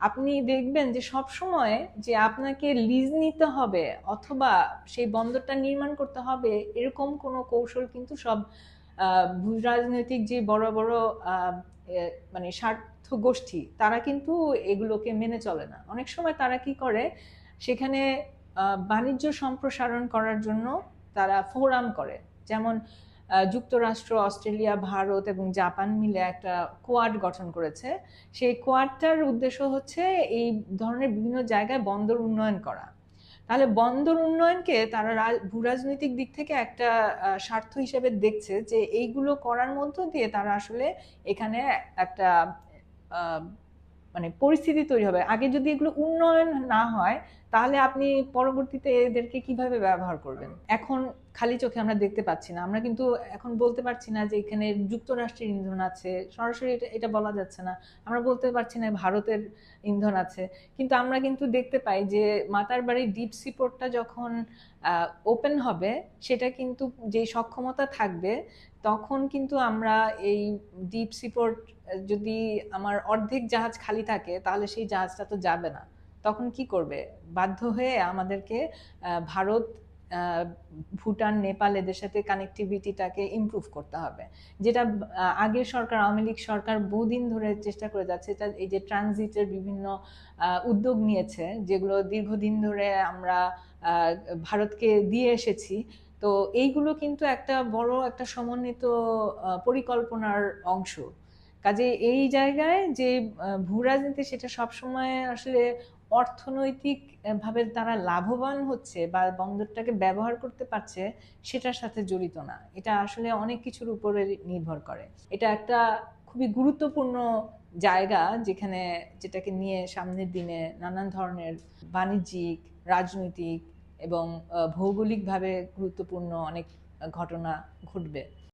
আপনি দেখবেন যে সব সময় যে আপনাকে লিজ নিতে হবে অথবা সেই বন্দরটা নির্মাণ করতে হবে, এরকম কোনো কৌশল কিন্তু সব ভূ রাজনৈতিক যে বড় বড় মানে স্বার্থ গোষ্ঠী, তারা কিন্তু এগুলোকে মেনে চলে না। অনেক সময় তারা কি করে, সেখানে বাণিজ্য সম্প্রসারণ করার জন্য তারা ফোরাম করে। যেমন যুক্তরাষ্ট্র, অস্ট্রেলিয়া, ভারত এবং জাপান মিলে একটা কোয়াড গঠন করেছে। সেই কোয়াডটার উদ্দেশ্য হচ্ছে এই ধরনের বিভিন্ন জায়গায় বন্দর উন্নয়ন করা। তাহলে বন্দর উন্নয়নকে তারা ভূরাজনৈতিক দিক থেকে একটা স্বার্থ হিসেবে দেখছে যে এইগুলো করার মধ্য দিয়ে তারা আসলে এখানে একটা মানে পরিস্থিতি তৈরি হবে। আগে যদি এগুলো উন্নয়ন না হয়, তাহলে আপনি পরবর্তীতে এদেরকে কীভাবে ব্যবহার করবেন? এখন খালি চোখে আমরা দেখতে পাচ্ছি না। আমরা কিন্তু এখন বলতে পারছি না যে এখানে যুক্তরাষ্ট্রের ইন্ধন আছে। সরাসরি এটা বলা যাচ্ছে না। আমরা বলতে পারছি না ভারতের ইন্ধন আছে। কিন্তু আমরা কিন্তু দেখতে পাই যে মাতার বাড়ির ডিপ সিপোর্টটা যখন ওপেন হবে, সেটা কিন্তু যে সক্ষমতা থাকবে, তখন কিন্তু আমরা এই ডিপ সিপোর্ট যদি আমার অর্ধেক জাহাজ খালি থাকে, তাহলে সেই জাহাজটা তো যাবে না। তখন কি করবে? বাধ্য হয়ে আমাদেরকে ভারত ভুটান, নেপাল এদের সাথে কানেক্টিভিটিটাকে ইমপ্রুভ করতে হবে। যেটা আগের সরকার, আওয়ামী লীগ সরকার বহুদিন ধরে চেষ্টা করে যাচ্ছে, এটা এই যে ট্রানজিটের বিভিন্ন উদ্যোগ নিয়েছে, যেগুলো দীর্ঘদিন ধরে আমরা ভারতকে দিয়ে এসেছি। তো এইগুলো কিন্তু একটা বড় একটা সমন্বিত পরিকল্পনার অংশ। কাজে এই জায়গায় যে আহ, ভূরাজনীতি সেটা সবসময় আসলে অর্থনৈতিক ভাবে তারা লাভবান হচ্ছে বা বন্দরটাকে ব্যবহার করতে পারছে সেটার সাথে জড়িত না। এটা আসলে অনেক কিছুর উপরে নির্ভর করে। এটা একটা খুবই গুরুত্বপূর্ণ জায়গা যেখানে যেটাকে নিয়ে সামনের দিনে নানান ধরনের বাণিজ্যিক রাজনৈতিক এবং ভৌগোলিকভাবে গুরুত্বপূর্ণ অনেক ঘটনা ঘটবে।